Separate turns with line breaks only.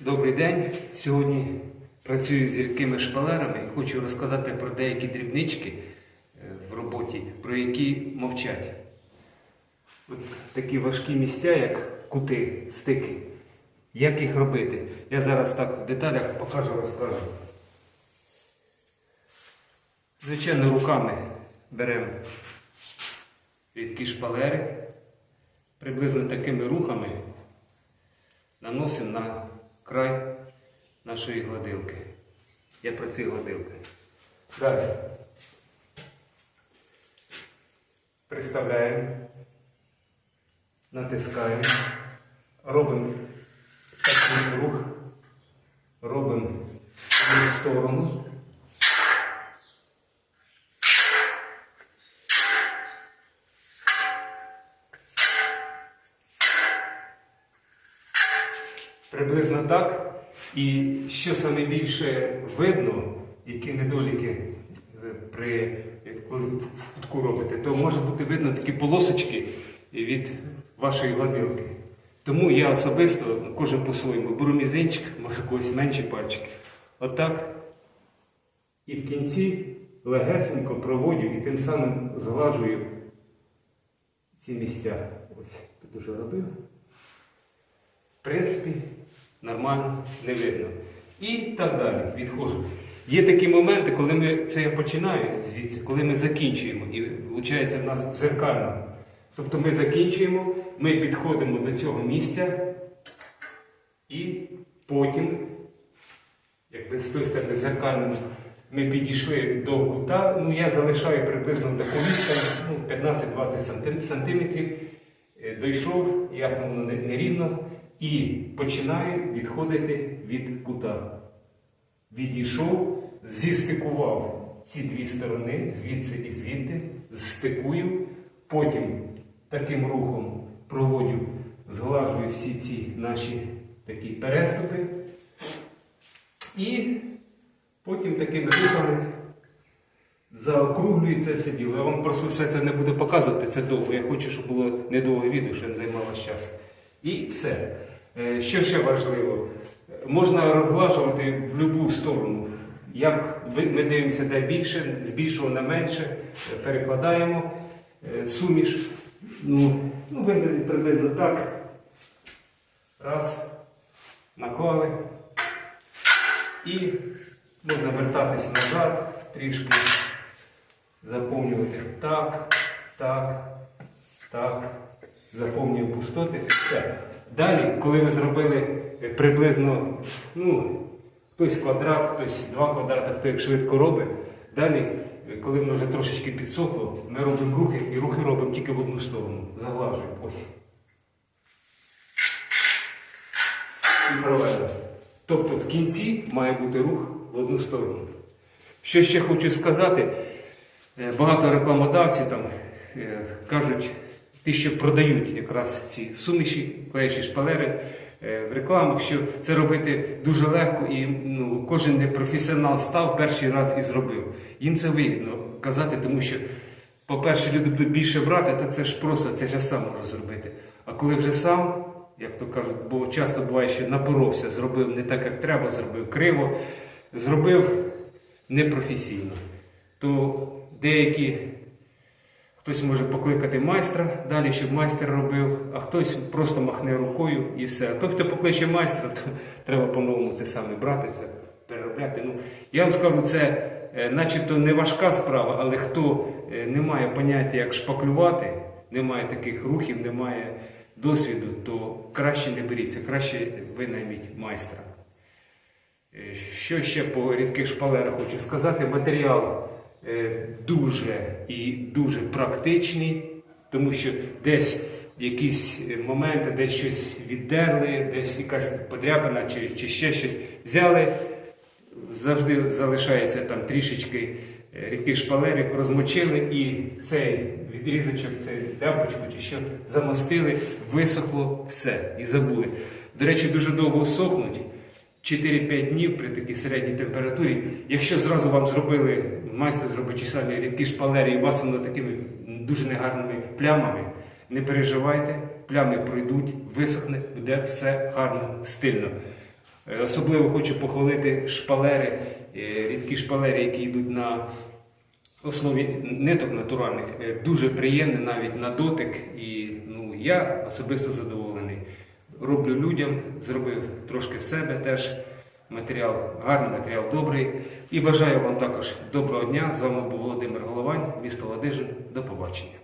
Добрий день. Сьогодні працюю з рідкими шпалерами і хочу розказати про деякі дрібнички е, в роботі, про які мовчать. От такі важкі місця, як кути, стики. Як їх робити? Я зараз так в деталях покажу, розкажу. Звичайно, руками беремо рідкі шпалери, приблизно такими рухами наносимо на край нашої гладилки. Я працюю гладилкою. Далі. Приставляємо, натискаємо, робимо такий рух, робимо в сторону. Приблизно так. І що саме більше видно, які недоліки при коли в кутку робите, то може бути видно такі полосочки від вашої гладилки. Тому я особисто, кожен по-своєму, беру мізинчик, може когось менші пальчики. Отак. І в кінці легесенько проводю і тим самим зглажую ці місця. Ось тут уже робив. В принципі, нормально, не видно. І так далі, відходжу. Є такі моменти, коли ми це я починаю звідси, коли ми закінчуємо, і виходить в нас зеркально. Тобто ми закінчуємо, ми підходимо до цього місця, і потім, якби з тої сторони зеркально, ми підійшли до кута, ну я залишаю приблизно таку відстань, ну, 15-20 сантим- сантиметрів. Е, Дійшов, ясно, воно не рівно, і починаю відходити від кута. Відійшов, зістикував ці дві сторони, звідси і звідти, стикую, потім таким рухом проводю, зглажую всі ці наші такі переступи. І потім такими рухами заокруглюю це все діло. Я вам просто все це не буду показувати, це довго. Я хочу, щоб було недовге відео, що не займало час. І все. Е, Що ще важливо? Можна розглажувати в будь-яку сторону. Як ми дивимося, де більше, з більшого на менше, перекладаємо е, суміш. Ну, ну приблизно так. Раз, наклали. І можна вертатись назад трішки, заповнювати так, так, так, заповнюємо пустоти. Все. Далі, коли ви зробили е, приблизно, ну, хтось квадрат, хтось два квадрати, хто як швидко робить. Далі, е, коли воно вже трошечки підсохло, ми робимо рухи і рухи робимо тільки в одну сторону. Заглажуємо. Ось. і провели. Тобто в кінці має бути рух в одну сторону. Що ще хочу сказати, е, багато рекламодавців там кажуть, ті, що продають якраз ці суміші, клеючі шпалери е, в рекламах, що це робити дуже легко і ну, кожен непрофесіонал став перший раз і зробив. Їм це вигідно казати, тому що, по-перше, люди будуть більше брати, то це ж просто, це ж я сам можу зробити. А коли вже сам, як то кажуть, бо часто буває, що напоровся, зробив не так, як треба, зробив криво, зробив непрофесійно, то деякі хтось може покликати майстра далі, щоб майстер робив, а хтось просто махне рукою і все. А той, хто покличе майстра, то треба по-новому це саме брати, це переробляти. Ну, я вам скажу, це е, начебто не важка справа, але хто е, не має поняття, як шпаклювати, не має таких рухів, не має досвіду, то краще не беріться, краще ви найміть майстра. Е, Що ще по рідких шпалерах хочу сказати? Матеріал дуже і дуже практичний, тому що десь якісь е, моменти, десь щось віддерли, десь якась подряпина чи, чи ще щось взяли. Завжди залишається там трішечки е, рідких шпалерів, розмочили і цей відрізочок, цей ляпочку чи що замостили, висохло все і забули. До речі, дуже довго сохнуть. 4-5 днів при такій середній температурі. Якщо зразу вам зробили, майстер зробить чисельні рідкі шпалери, і вас воно такими дуже негарними плямами, не переживайте, плями пройдуть, висохне, буде все гарно, стильно. Е, Особливо хочу похвалити шпалери, е, рідкі шпалери, які йдуть на основі ниток натуральних. Е, Дуже приємне навіть на дотик. І ну, я особисто задоволений. Роблю людям, зробив трошки в себе теж. Матеріал, гарний матеріал добрий. І бажаю вам також доброго дня. З вами був Володимир Головань, місто Ладижин. До побачення.